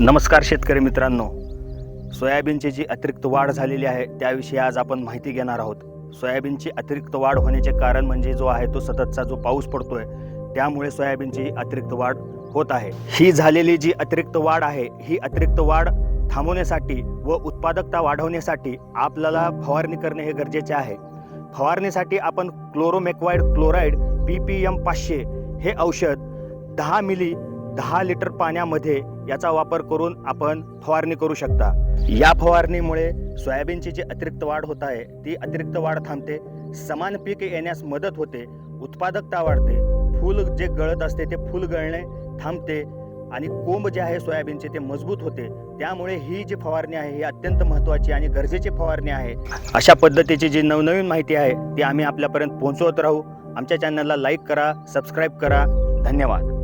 नमस्कार शेतकरी मित्रांनो. सोयाबीनची जी अतिरिक्त वाढ झालेली आहे त्याविषयी आज आपण माहिती घेणार आहोत. सोयाबीनची अतिरिक्त वाढ होण्याचे कारण म्हणजे जो आहे तो सततचा जो पाऊस पडतोय त्यामुळे सोयाबीनची अतिरिक्त वाढ होत आहे. ही झालेली जी अतिरिक्त वाढ आहे ही अतिरिक्त वाढ थांबवण्यासाठी व उत्पादकता वाढवण्यासाठी आपल्याला फवारणी करणे हे गरजेचे आहे. फवारणीसाठी आपण chlormequat chloride P P M पाचशे हे औषध दहा मिली दहा लिटर पाण्यामध्ये याचा वापर करून आपण फवारणी करू शकता. या फवारणीमुळे सोयाबीनची जी अतिरिक्त वाढ होत आहे ती अतिरिक्त वाढ थांबते. समान पीक येण्यास मदत होते उत्पादकता वाढते फूल जे गळत असते ते फूल गळणे थांबते आणि कोंब जे आहे सोयाबीनचे ते मजबूत होते. त्यामुळे ही जी फवारणी आहे ही अत्यंत महत्त्वाची आणि गरजेची फवारणी आहे. अशा पद्धतीची जी नवनवीन माहिती आहे ती आम्ही आपल्यापर्यंत पोहोचवत राहू. आमच्या चॅनलला लाईक करा सबस्क्राईब करा. धन्यवाद.